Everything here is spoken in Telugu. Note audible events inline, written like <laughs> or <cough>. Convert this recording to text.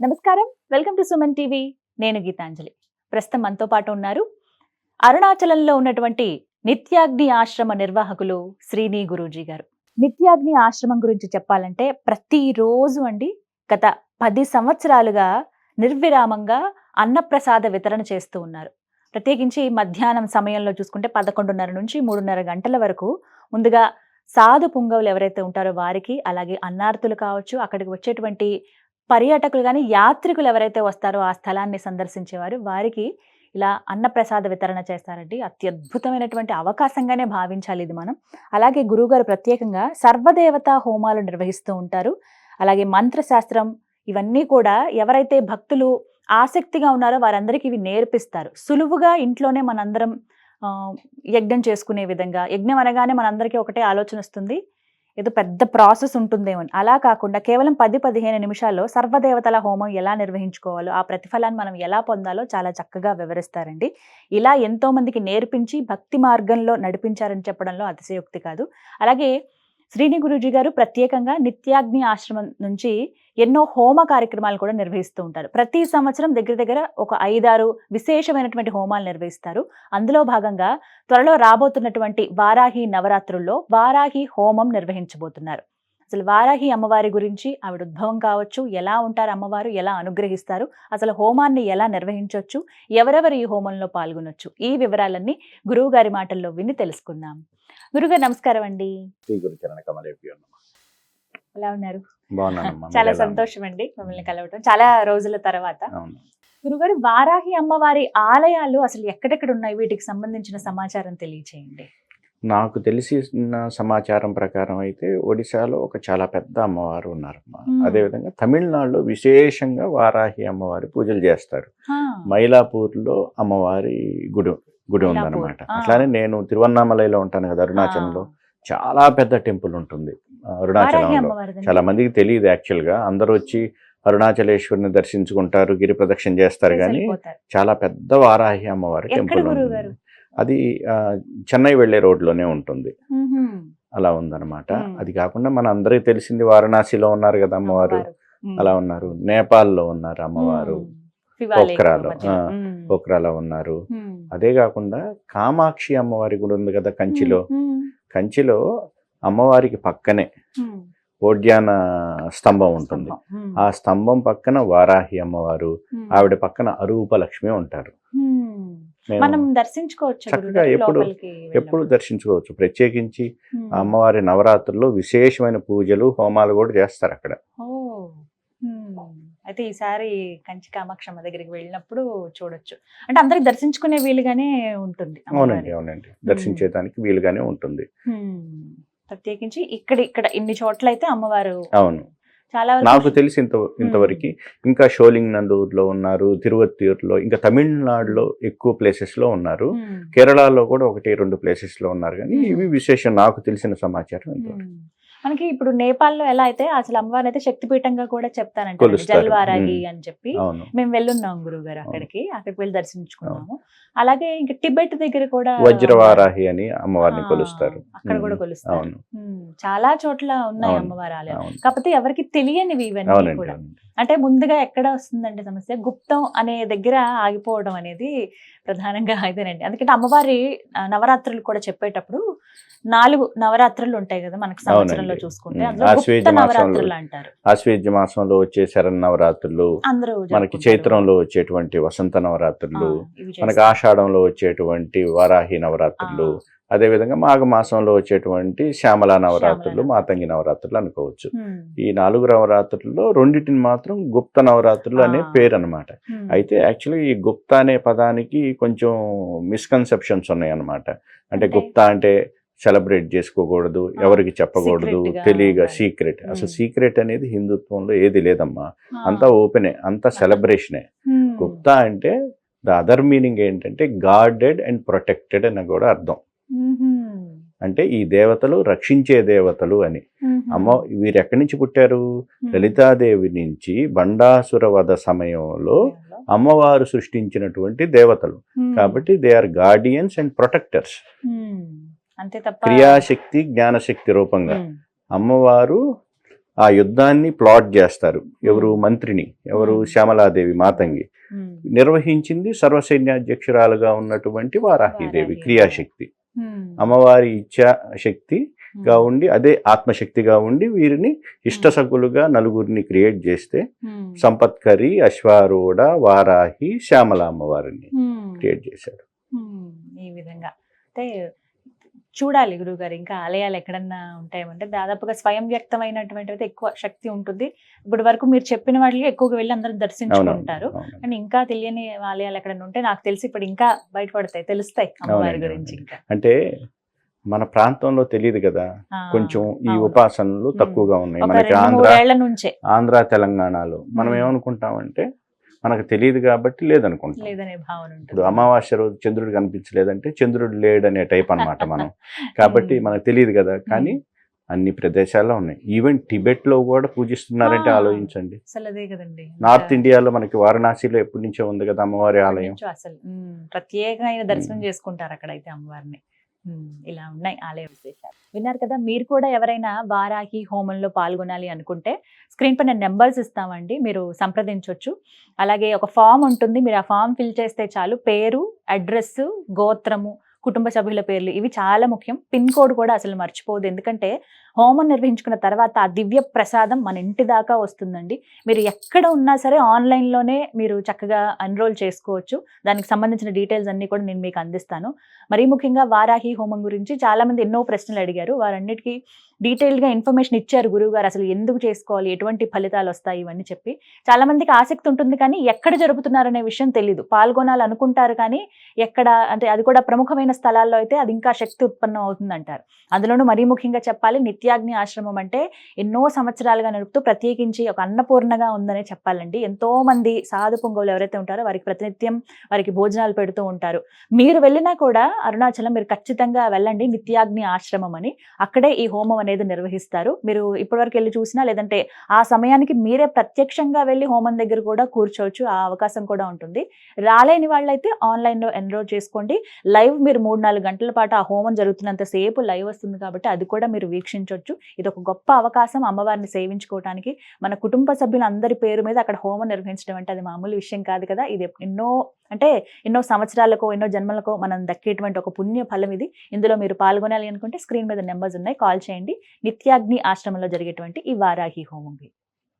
నమస్కారం. Welcome to Suman TV. నేను గీతాంజలి. ప్రస్తుతం మనతో పాటు ఉన్నారు అరుణాచలంలో ఉన్నటువంటి నిత్యాగ్ని ఆశ్రమ నిర్వాహకులు శ్రీని గురూజీ గారు. నిత్యాగ్ని ఆశ్రమం గురించి చెప్పాలంటే ప్రతిరోజు అండి గత పది సంవత్సరాలుగా నిర్విరామంగా అన్నప్రసాద వితరణ చేస్తూ ఉన్నారు. ప్రత్యేకించి మధ్యాహ్నం సమయంలో చూసుకుంటే పదకొండున్నర నుంచి మూడున్నర గంటల వరకు ముందుగా సాధు పుంగవులు ఎవరైతే ఉంటారో వారికి అలాగే అన్నార్థులు కావచ్చు అక్కడికి వచ్చేటువంటి పర్యాటకులు కానీ యాత్రికులు ఎవరైతే వస్తారో ఆ స్థలాన్ని సందర్శించేవారు వారికి ఇలా అన్నప్రసాద వితరణ చేస్తారండి. అత్యద్భుతమైనటువంటి అవకాశంగానే భావించాలి ఇది మనం. అలాగే గురువుగారు ప్రత్యేకంగా సర్వదేవత హోమాలు నిర్వహిస్తూ ఉంటారు. అలాగే మంత్రశాస్త్రం ఇవన్నీ కూడా ఎవరైతే భక్తులు ఆసక్తిగా ఉన్నారో వారందరికీ ఇవి నేర్పిస్తారు. సులువుగా ఇంట్లోనే మనందరం యజ్ఞం చేసుకునే విధంగా. యజ్ఞం అనగానే మనందరికీ ఒకటే ఆలోచన వస్తుంది. ఏదో పెద్ద ప్రాసెస్ ఉంటుందేమో అని. అలా కాకుండా కేవలం పది పదిహేను నిమిషాల్లో సర్వదేవతల హోమం ఎలా నిర్వహించుకోవాలో ఆ ప్రతిఫలాన్ని మనం ఎలా పొందాలో చాలా చక్కగా వివరిస్తారండి ఇలా ఎంతోమందికి నేర్పించి భక్తి మార్గంలో నడిపించారని చెప్పడంలో అతిశయోక్తి కాదు అలాగే శ్రీని గురూజీ గారు ప్రత్యేకంగా నిత్యాగ్ని ఆశ్రమం నుంచి ఎన్నో హోమ కార్యక్రమాలు కూడా నిర్వహిస్తూ ఉంటారు. ప్రతి సంవత్సరం దగ్గర దగ్గర ఒక ఐదారు విశేషమైనటువంటి హోమాలు నిర్వహిస్తారు. అందులో భాగంగా త్వరలో రాబోతున్నటువంటి వారాహి నవరాత్రుల్లో వారాహి హోమం నిర్వహించబోతున్నారు. అసలు వారాహి అమ్మవారి గురించి ఆవిడ ఉద్భవం కావచ్చు ఎలా ఉంటారు అమ్మవారు ఎలా అనుగ్రహిస్తారు అసలు హోమాన్ని ఎలా నిర్వహించవచ్చు ఎవరెవరు ఈ హోమంలో పాల్గొనొచ్చు ఈ వివరాలన్నీ గురువు గారి మాటల్లో విని తెలుసుకుందాం. గురుగారు నమస్కారం అండి. ఎలా ఉన్నారు? చాలా? సంతోషం అండి మిమ్మల్ని కలవటం. చాలా రోజుల తర్వాత. గురుగారు వారాహి అమ్మవారి ఆలయాలు అసలు ఎక్కడెక్కడ ఉన్నాయి? వీటికి సంబంధించిన సమాచారం తెలియచేయండి. నాకు తెలిసిన సమాచారం ప్రకారం అయితే ఒడిశాలో ఒక చాలా పెద్ద అమ్మవారు ఉన్నారమ్మా. మ్మ్. అదేవిధంగా తమిళనాడులో విశేషంగా వారాహి అమ్మవారి పూజలు చేస్తారు. మైలాపూర్లో అమ్మవారి గుడి గుడి. ఉందన్నమాట. అట్లానే నేను తిరువన్నామలైలో ఉంటాను కదా అరుణాచలంలో చాలా పెద్ద టెంపుల్ ఉంటుంది అరుణాచలంలో. చాలా మందికి తెలియదు యాక్చువల్గా అందరూ వచ్చి అరుణాచలేశ్వరిని దర్శించుకుంటారు గిరి ప్రదక్షిణ చేస్తారు చేసి కానీ. చాలా పెద్ద వారాహి అమ్మవారి టెంపుల్? అది చెన్నై వెళ్ళే రోడ్లోనే ఉంటుంది. అలా ఉందన్నమాట. అది కాకుండా మన అందరికీ తెలిసింది వారణాసిలో ఉన్నారు కదా అమ్మవారు అమ్మవారు. మ్మ్. అలా ఉన్నారు నేపాల్లో ఉన్నారు అమ్మవారు మ్మ్. పోఖ్రాలో ఉన్నారు. అదే కాకుండా కామాక్షి అమ్మవారి కూడా ఉంది కదా కంచిలో. కంచిలో అమ్మవారికి పక్కనే. ఓడ్యాన స్తంభం ఉంటుంది. ఆ స్తంభం పక్కన వారాహి అమ్మవారు మ్మ్. ఆవిడ పక్కన అరూపలక్ష్మి ఉంటారు మ్మ్. మేము మనం దర్శించుకోవచ్చు చక్కగా ఎప్పుడు- ఎప్పుడు దర్శించుకోవచ్చు ప్రత్యేకించి అమ్మవారి నవరాత్రుల్లో విశేషమైన పూజలు హోమాలు కూడా చేస్తారు అక్కడ అయితే ఈసారి కంచి కామాక్షమ్మ దగ్గరికి వెళ్ళినప్పుడు చూడొచ్చు అంటే అందరికి దర్శించుకునే వీలుగానే ఉంటుంది అవునండి. అవునండి దర్శించేదానికి వీలుగానే ఉంటుంది. ప్రత్యేకించి ఇక్కడ ఇక్కడ ఇన్ని చోట్ల అయితే అమ్మవారు అవును చాలా నాకు తెలిసి ఇంత ఇంతవరకు ఇంకా షోలింగ్ నందూరులో ఉన్నారు తిరువత్తూరులో ఇంకా తమిళనాడులో ఎక్కువ ప్లేసెస్లో ఉన్నారు. కేరళలో కూడా ఒకటి రెండు ప్లేసెస్లో ఉన్నారు కానీ. ఇవి విశేషం నాకు తెలిసిన సమాచారం ఇంతవరకు. మనకి ఇప్పుడు నేపాల్లో ఎలా అయితే అసలు అమ్మవారిని అయితే శక్తిపీఠంగా కూడా చెప్తానంటే. జల్వారాగి. అని చెప్పి మేము వెళ్ళున్నాం గురువు గారు అక్కడికి అక్కడికి వెళ్ళి దర్శించుకున్నాము అలాగే ఇంకా టిబెట్ దగ్గర కూడా వజ్రవారాహి అని అమ్మవారిని కొలుస్తారు అక్కడ కూడా. కొలుస్తారు. చాలా చోట్ల ఉన్నాయి. అమ్మవారి అవును కాకపోతే ఎవరికి తెలియనివి ఇవన్నీ కూడా. అంటే ముందుగా ఎక్కడ వస్తుందండి సమస్య గుప్తం అనే దగ్గర ఆగిపోవడం అనేది ప్రధానంగా <laughs> ఇదేనండి అందుకంటే అమ్మవారి నవరాత్రులు కూడా చెప్పేటప్పుడు నాలుగు నవరాత్రులు ఉంటాయి కదా మనకి సంవత్సరంలో. చూసుకుంటే ఆశ్వేజ. నవరాత్రులు అంటారు ఆశ్వేజ మాసంలో వచ్చే శరన్నవరాత్రులు అందరూ మనకి. చైత్రంలో వచ్చేటువంటి వసంత నవరాత్రులు మనకి. ఆషాఢంలో వచ్చేటువంటి వారాహి నవరాత్రులు అదేవిధంగా మాఘ మాసంలో వచ్చేటువంటి శ్యామల నవరాత్రులు మాతంగి నవరాత్రులు అనుకోవచ్చు. ఈ నాలుగు నవరాత్రుల్లో రెండింటిని మాత్రం గుప్త నవరాత్రులు అనే. పేరు అనమాట. అయితే యాక్చువల్లీ ఈ గుప్త అనే పదానికి కొంచెం మిస్కన్సెప్షన్స్ ఉన్నాయి అనమాట అంటే? గుప్త అంటే సెలబ్రేట్ చేసుకోకూడదు ఎవరికి చెప్పకూడదు తెలియగా. సీక్రెట్ అసలు. సీక్రెట్ అనేది హిందుత్వంలో ఏది లేదమ్మా అంతా ఓపెనే అంతా సెలబ్రేషనే. గుప్తా అంటే ద అదర్ మీనింగ్ ఏంటంటే గార్డెడ్ అండ్ ప్రొటెక్టెడ్ అని కూడా అర్థం. అంటే ఈ దేవతలు రక్షించే దేవతలు అని మ్మ్. అమ్మ వీరు ఎక్కడి నుంచి పుట్టారు. లలితాదేవి నుంచి బండాసుర వధ సమయంలో అమ్మవారు సృష్టించినటువంటి దేవతలు. కాబట్టి they are guardians and protectors hmm. అంతే తప్ప క్రియాశక్తి జ్ఞానశక్తి రూపంగా మ్మ్. అమ్మవారు ఆ యుద్ధాన్ని ప్లాట్ చేస్తారు ఎవరు. మంత్రిని ఎవరు. శ్యామలాదేవి మాతంగి నిర్వహించింది సర్వసైన్యాధ్యక్షురాలుగా ఉన్నటువంటి వారాహిదేవి వారాహి. క్రియాశక్తి అమ్మవారి ఇచ్చా శక్తిగా ఉమ్, ఉండి అదే ఆత్మశక్తిగా ఉండి వీరిని ఇష్టసకులుగా నలుగురిని క్రియేట్ చేస్తే సంపత్కరి అశ్వారూఢ వారాహి శ్యామల అమ్మవారిని క్రియేట్ చేశారు ఈ విధంగా. అంటే చూడాలి గురువుగారు ఇంకా ఆలయాలు ఎక్కడన్నా ఉంటాయేమంటే దాదాపుగా స్వయం వ్యక్తమైనటువంటిది ఎక్కువ శక్తి ఉంటుంది ఇప్పటి వరకు మీరు చెప్పిన వాటికి ఎక్కువగా వెళ్ళి అందరూ దర్శించుకుంటారు. కానీ ఇంకా తెలియని ఆలయాలు ఎక్కడన్నా ఉంటే నాకు తెలిసి ఇప్పుడు ఇంకా బయటపడతాయి తెలుస్తాయి అమ్మవారి గురించి. ఇంకా అంటే మన ప్రాంతంలో తెలియదు కదా కొంచెం ఈ. ఉపాసనలు. తక్కువగా ఉన్నాయి మనకి ఆంధ్ర ఆంధ్ర తెలంగాణలో మనం. ఏమనుకుంటామంటే మనకు తెలియదు కాబట్టి లేదనుకుంటాం. లేదనే భావన ఇప్పుడు అమావాస్య రోజు చంద్రుడు కనిపించలేదంటే చంద్రుడు లేడనే టైప్ అన్నమాట మనం. <laughs> కాబట్టి. మనకు తెలియదు కదా. కానీ అన్ని ప్రదేశాల్లో ఉన్నాయి. ఈవెన్ టిబెట్లో కూడా పూజిస్తున్నారంటే. ఆలోచించండి. నార్త్ ఇండియాలో మనకి వారణాసిలో ఎప్పటి నుంచో ఉంది కదా అమ్మవారి ఆలయం. అసలు ప్రత్యేకమైన దర్శనం. చేసుకుంటారు అక్కడైతే అమ్మవారిని. ఇలా ఉన్నాయి. ఆలయ విశేషాలు. విన్నారు కదా మీరు కూడా ఎవరైనా వారాహి హోమంలో పాల్గొనాలి అనుకుంటే స్క్రీన్ పైన నెంబర్స్ ఇస్తామండి. మీరు సంప్రదించవచ్చు అలాగే ఒక ఫామ్ ఉంటుంది. మీరు ఆ ఫామ్ ఫిల్ చేస్తే చాలు. పేరు అడ్రస్ గోత్రము కుటుంబ సభ్యుల పేర్లు ఇవి చాలా ముఖ్యం. పిన్ కోడ్ కూడా అసలు మర్చిపోదు ఎందుకంటే హోమం నిర్వహించుకున్న తర్వాత ఆ దివ్య ప్రసాదం మన ఇంటి దాకా వస్తుందండి. మీరు ఎక్కడ ఉన్నా సరే ఆన్లైన్లోనే మీరు చక్కగా ఎన్రోల్ చేసుకోవచ్చు. దానికి సంబంధించిన డీటెయిల్స్ అన్నీ కూడా నేను మీకు అందిస్తాను. మరీ ముఖ్యంగా వారాహి హోమం గురించి చాలామంది ఎన్నో ప్రశ్నలు అడిగారు. వారన్నిటికీ డీటెయిల్డ్గా ఇన్ఫర్మేషన్ ఇచ్చారు గురువు గారు అసలు ఎందుకు చేసుకోవాలి ఎటువంటి ఫలితాలు వస్తాయి ఇవన్నీ చెప్పి. చాలామందికి ఆసక్తి ఉంటుంది కానీ ఎక్కడ జరుపుతున్నారనే విషయం తెలియదు పాల్గొనాలి అనుకుంటారు కానీ ఎక్కడ అంటే అది కూడా ప్రముఖమైన స్థలాల్లో అయితే అది ఇంకా శక్తి ఉత్పన్నం అవుతుంది అంటారు అందులోనూ మరీ ముఖ్యంగా చెప్పాలి నిత్యాగ్ని ఆశ్రమం అంటే ఎన్నో సంవత్సరాలుగా నడుపుతూ ప్రత్యేకించి ఒక అన్నపూర్ణగా ఉందనే చెప్పాలండి. ఎంతో మంది సాధు పొంగవులు ఎవరైతే ఉంటారో వారికి ప్రతినిత్యం వారికి భోజనాలు పెడుతూ ఉంటారు. మీరు వెళ్ళినా కూడా అరుణాచలం మీరు ఖచ్చితంగా వెళ్ళండి నిత్యాగ్ని ఆశ్రమం అని. అక్కడే ఈ హోమం అనేది నిర్వహిస్తారు. మీరు ఇప్పటివరకు వెళ్ళి చూసినా లేదంటే ఆ సమయానికి మీరే ప్రత్యక్షంగా వెళ్ళి హోమం దగ్గర కూడా కూర్చోవచ్చు. ఆ అవకాశం కూడా ఉంటుంది. రాలేని వాళ్ళైతే ఆన్లైన్లో ఎన్రోల్ చేసుకోండి. లైవ్ మీరు మూడు నాలుగు గంటల పాటు ఆ హోమం జరుగుతున్నంత సేపు లైవ్ వస్తుంది కాబట్టి అది కూడా మీరు వీక్షించవచ్చు ఇది ఒక గొప్ప అవకాశం అమ్మవారిని సేవించుకోవడానికి మన కుటుంబ సభ్యులందరి పేరు మీద అక్కడ హోమం నిర్వహించడం అంటే అది మామూలు విషయం కాదు కదా. ఇది ఎన్నో అంటే ఎన్నో సంవత్సరాలకో ఎన్నో జన్మలకో మనం దక్కేటువంటి ఒక పుణ్య ఫలం ఇది. ఇందులో మీరు పాల్గొనాలి అనుకుంటే స్క్రీన్ మీద నెంబర్స్ ఉన్నాయి. కాల్ చేయండి. నిత్యాగ్ని ఆశ్రమంలో జరిగేటువంటి ఈ వారాహి హోమం